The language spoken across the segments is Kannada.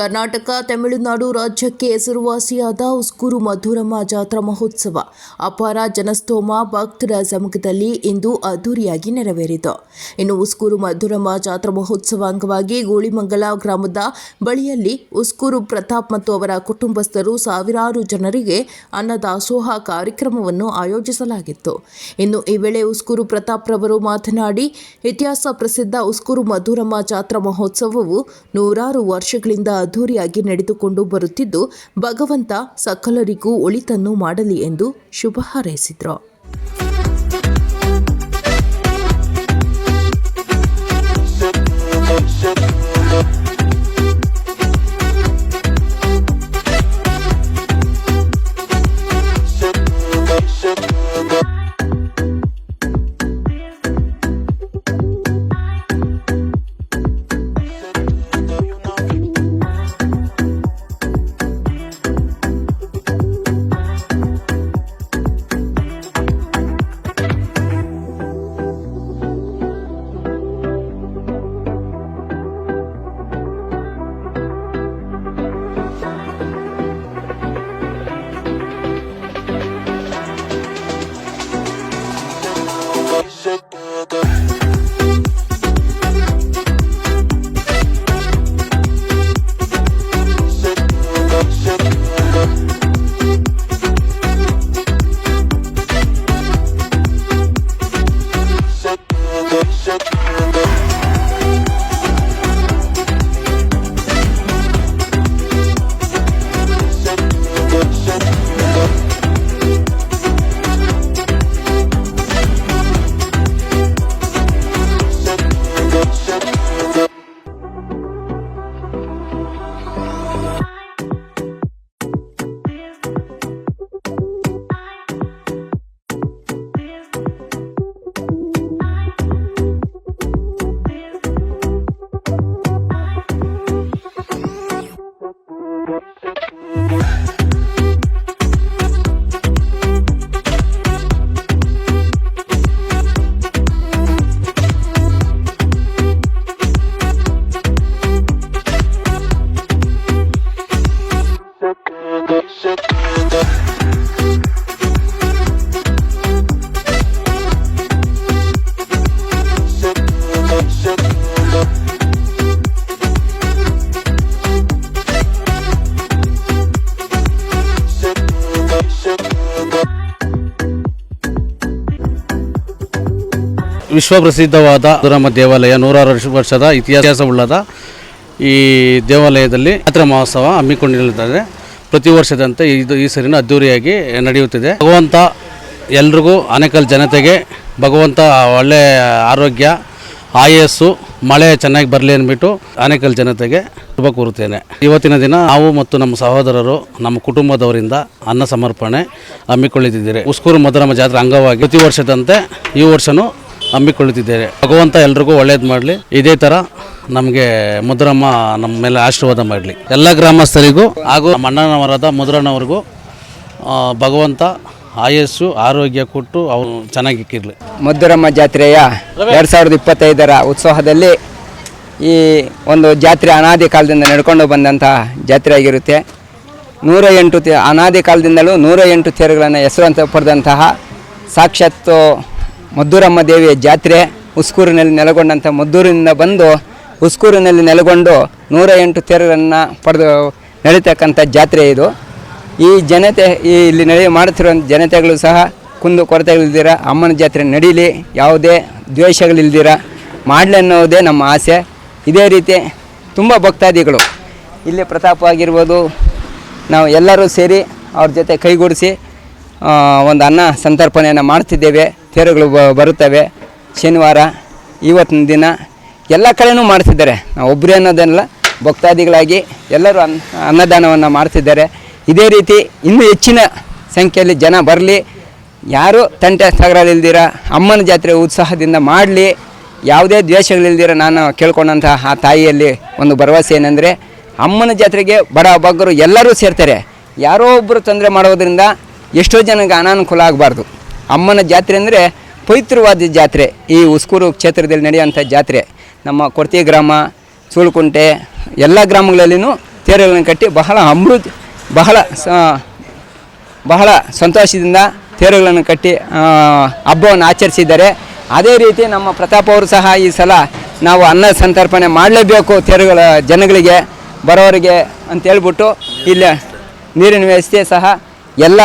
ಕರ್ನಾಟಕ, ತಮಿಳುನಾಡು ರಾಜ್ಯಕ್ಕೆ ಹೆಸರುವಾಸಿಯಾದ ಉಸ್ಕೂರು ಮಧುರಮ್ಮ ಜಾತ್ರಾ ಮಹೋತ್ಸವ. ಅಪಾರ ಜನಸ್ತೋಮ ಭಕ್ತರ ಸಮ್ಮುಖದಲ್ಲಿ ಇಂದು ಅದ್ದೂರಿಯಾಗಿ ನೆರವೇರಿತು. ಇನ್ನು ಉಸ್ಕೂರು ಮಧುರಮ್ಮ ಜಾತ್ರಾ ಮಹೋತ್ಸವ ಅಂಗವಾಗಿ ಗೋಳಿಮಂಗಲ ಗ್ರಾಮದ ಬಳಿಯಲ್ಲಿ ಉಸ್ಕೂರು ಪ್ರತಾಪ್ ಮತ್ತು ಅವರ ಕುಟುಂಬಸ್ಥರು ಸಾವಿರಾರು ಜನರಿಗೆ ಅನ್ನದಾಸೋಹ ಕಾರ್ಯಕ್ರಮವನ್ನು ಆಯೋಜಿಸಲಾಗಿತ್ತು. ಇನ್ನು ಈ ವೇಳೆ ಉಸ್ಕೂರು ಪ್ರತಾಪ್ ರವರು ಮಾತನಾಡಿ, ಇತಿಹಾಸ ಪ್ರಸಿದ್ಧ ಉಸ್ಕೂರು ಮಧುರಮ್ಮ ಜಾತ್ರಾ ಮಹೋತ್ಸವವು ನೂರಾರು ವರ್ಷಗಳಿಂದ ಅದ್ದೂರಿಯಾಗಿ ನಡೆದುಕೊಂಡು ಬರುತ್ತಿದ್ದು ಭಗವಂತ ಸಕಲರಿಗೂ ಒಳಿತನ್ನು ಮಾಡಲಿ ಎಂದು ಶುಭ ಹಾರೈಸಿದರು. Shut the ವಿಶ್ವಪ್ರಸಿದ್ಧವಾದ ಮಧುರಮ್ಮ ದೇವಾಲಯ ನೂರಾರು ವರ್ಷ- ವರ್ಷದ ಇತಿಹಾಸವುಳ್ಳದ ಈ ದೇವಾಲಯದಲ್ಲಿ ಜಾತ್ರಾ ಮಹೋತ್ಸವ ಹಮ್ಮಿಕೊಂಡಿರುತ್ತದೆ. ಪ್ರತಿ ವರ್ಷದಂತೆ ಇದು ಈ ಸರಿನ ಅದ್ದೂರಿಯಾಗಿ ನಡೆಯುತ್ತಿದೆ. ಭಗವಂತ ಎಲ್ರಿಗೂ ಆನೇಕಲ್ ಜನತೆಗೆ ಭಗವಂತ ಒಳ್ಳೆಯ ಆರೋಗ್ಯ, ಆಯಸ್ಸು, ಮಳೆ ಚೆನ್ನಾಗಿ ಬರಲಿ ಅಂದ್ಬಿಟ್ಟು ಆನೇಕಲ್ ಜನತೆಗೆ ಶುಭ ಕೋರುತ್ತೇನೆ. ಇವತ್ತಿನ ದಿನ ನಾವು ಮತ್ತು ನಮ್ಮ ಸಹೋದರರು, ನಮ್ಮ ಕುಟುಂಬದವರಿಂದ ಅನ್ನ ಸಮರ್ಪಣೆ ಹಮ್ಮಿಕೊಳ್ಳುತ್ತಿದ್ದೀರಿ. ಉಸ್ಕೂರು ಮಧುರಮ್ಮ ಜಾತ್ರೆ ಅಂಗವಾಗಿ ಪ್ರತಿ ವರ್ಷದಂತೆ ಈ ವರ್ಷನೂ ಹಮ್ಮಿಕೊಳ್ಳುತ್ತಿದ್ದೇವೆ. ಭಗವಂತ ಎಲ್ರಿಗೂ ಒಳ್ಳೇದು ಮಾಡಲಿ. ಇದೇ ಥರ ನಮಗೆ ಮುದ್ರಮ್ಮ ನಮ್ಮ ಮೇಲೆ ಆಶೀರ್ವಾದ ಮಾಡಲಿ. ಎಲ್ಲ ಗ್ರಾಮಸ್ಥರಿಗೂ ಹಾಗೂ ನಮ್ಮ ಅಣ್ಣನವರಾದ ಭಗವಂತ ಆಯಸ್ಸು, ಆರೋಗ್ಯ ಕೊಟ್ಟು ಅವರು ಚೆನ್ನಾಗಿಕ್ಕಿರಲಿ. ಮಧುರಮ್ಮ ಜಾತ್ರೆಯ ಎರಡು ಸಾವಿರದ ಇಪ್ಪತ್ತೈದರ ಉತ್ಸವದಲ್ಲಿ ಈ ಒಂದು ಜಾತ್ರೆ ಅನಾದಿ ಕಾಲದಿಂದ ನಡ್ಕೊಂಡು ಬಂದಂತಹ ಜಾತ್ರೆ ಆಗಿರುತ್ತೆ. ನೂರ ಎಂಟು ಅನಾದಿ ಕಾಲದಿಂದಲೂ ನೂರ ಎಂಟು ತೇರುಗಳನ್ನು ಹೆಸರಂತ ಪಡೆದಂತಹ ಸಾಕ್ಷಾತ್ತು ಮದ್ದೂರಮ್ಮ ದೇವಿಯ ಜಾತ್ರೆ ಉಸ್ಕೂರಿನಲ್ಲಿ ನೆಲೆಗೊಂಡಂಥ ಮದ್ದೂರಿನಿಂದ ಬಂದು ಉಸ್ಕೂರಿನಲ್ಲಿ ನೆಲೆಗೊಂಡು ನೂರ ಎಂಟು ತೇರನ್ನು ಪಡೆದು ನಡೀತಕ್ಕಂಥ ಜಾತ್ರೆ ಇದು. ಈ ಜನತೆ, ಈ ಇಲ್ಲಿ ನಡೆಯ ಮಾಡುತ್ತಿರುವಂಥ ಜನತೆಗಳು ಸಹ ಕುಂದು ಕೊರತೆಗಳಿಲ್ದಿರ, ಅಮ್ಮನ ಜಾತ್ರೆ ನಡೀಲಿ, ಯಾವುದೇ ದ್ವೇಷಗಳಿಲ್ದಿರ ಮಾಡಲಿ ಅನ್ನೋದೇ ನಮ್ಮ ಆಸೆ. ಇದೇ ರೀತಿ ತುಂಬ ಭಕ್ತಾದಿಗಳು. ಇಲ್ಲಿ ಪ್ರತಾಪ ಆಗಿರ್ಬೋದು ನಾವು ಎಲ್ಲರೂ ಸೇರಿ ಅವ್ರ ಜೊತೆ ಕೈಗೂಡಿಸಿ ಒಂದು ಅನ್ನ ಸಂತರ್ಪಣೆಯನ್ನು ಮಾಡ್ತಿದ್ದೇವೆ. ತೇರುಗಳು ಬರುತ್ತವೆ. ಶನಿವಾರ, ಇವತ್ತಿನ ದಿನ ಎಲ್ಲ ಕಡೆಯೂ ಮಾಡ್ತಿದ್ದಾರೆ. ನಾವು ಒಬ್ಬರೇ ಅನ್ನೋದನ್ನೆಲ್ಲ, ಭಕ್ತಾದಿಗಳಾಗಿ ಎಲ್ಲರೂ ಅನ್ನ ಅನ್ನದಾನವನ್ನು ಮಾಡ್ತಿದ್ದಾರೆ. ಇದೇ ರೀತಿ ಇನ್ನೂ ಹೆಚ್ಚಿನ ಸಂಖ್ಯೆಯಲ್ಲಿ ಜನ ಬರಲಿ. ಯಾರು ತಂಟೆ ತಗರಲಿಲ್ದಿರ ಅಮ್ಮನ ಜಾತ್ರೆ ಉತ್ಸಾಹದಿಂದ ಮಾಡಲಿ. ಯಾವುದೇ ದ್ವೇಷಗಳಿಲ್ದಿರ ನಾನು ಕೇಳ್ಕೊಂಡಂತಹ ಆ ತಾಯಿಯಲ್ಲಿ ಒಂದು ಭರವಸೆ ಏನಂದರೆ, ಅಮ್ಮನ ಜಾತ್ರೆಗೆ ಬಡ ಬಗ್ಗರು ಎಲ್ಲರೂ ಸೇರ್ತಾರೆ. ಯಾರೋ ಒಬ್ಬರು ತೊಂದರೆ ಮಾಡೋದ್ರಿಂದ ಎಷ್ಟೋ ಜನಕ್ಕೆ ಅನಾನುಕೂಲ ಆಗಬಾರ್ದು. ಅಮ್ಮನ ಜಾತ್ರೆ ಅಂದರೆ ಪವಿತ್ರವಾದ ಜಾತ್ರೆ. ಈ ಉಸ್ಕೂರು ಕ್ಷೇತ್ರದಲ್ಲಿ ನಡೆಯುವಂಥ ಜಾತ್ರೆ. ನಮ್ಮ ಕೊರ್ತಿ ಗ್ರಾಮ, ಸೂಳುಕುಂಟೆ, ಎಲ್ಲ ಗ್ರಾಮಗಳಲ್ಲಿಯೂ ತೇರುಗಳನ್ನು ಕಟ್ಟಿ ಬಹಳ ಅಮೃತ, ಬಹಳ ಸ- ಬಹಳ ಸಂತೋಷದಿಂದ ತೇರುಗಳನ್ನು ಕಟ್ಟಿ ಹಬ್ಬವನ್ನು ಆಚರಿಸಿದ್ದಾರೆ. ಅದೇ ರೀತಿ ನಮ್ಮ ಪ್ರತಾಪ್ ಅವರು ಸಹ ಈ ಸಲ ನಾವು ಅನ್ನ ಸಂತರ್ಪಣೆ ಮಾಡಲೇಬೇಕು ತೇರುಗಳ ಜನಗಳಿಗೆ, ಬರೋರಿಗೆ ಅಂತೇಳ್ಬಿಟ್ಟು ಇಲ್ಲಿ ನೀರಿನ ವ್ಯವಸ್ಥೆ ಸಹ ಎಲ್ಲ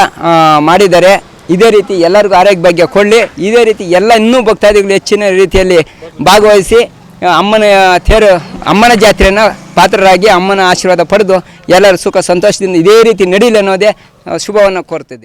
ಮಾಡಿದ್ದಾರೆ. ಇದೇ ರೀತಿ ಎಲ್ಲರಿಗೂ ಆರೋಗ್ಯ ಭಾಗ್ಯ ಕೊಡಲಿ. ಇದೇ ರೀತಿ ಎಲ್ಲ ಇನ್ನೂ ಭಕ್ತಾದಿಗಳು ಹೆಚ್ಚಿನ ರೀತಿಯಲ್ಲಿ ಭಾಗವಹಿಸಿ ಅಮ್ಮನ ತೇರು, ಅಮ್ಮನ ಜಾತ್ರೆಯನ್ನು ಪಾತ್ರರಾಗಿ ಅಮ್ಮನ ಆಶೀರ್ವಾದ ಪಡೆದು ಎಲ್ಲರೂ ಸುಖ ಸಂತೋಷದಿಂದ ಇದೇ ರೀತಿ ನಡೀಲಿ ಅನ್ನೋದೇ ಶುಭವನ್ನು ಕೋರ್ತಿದ್ದೆ.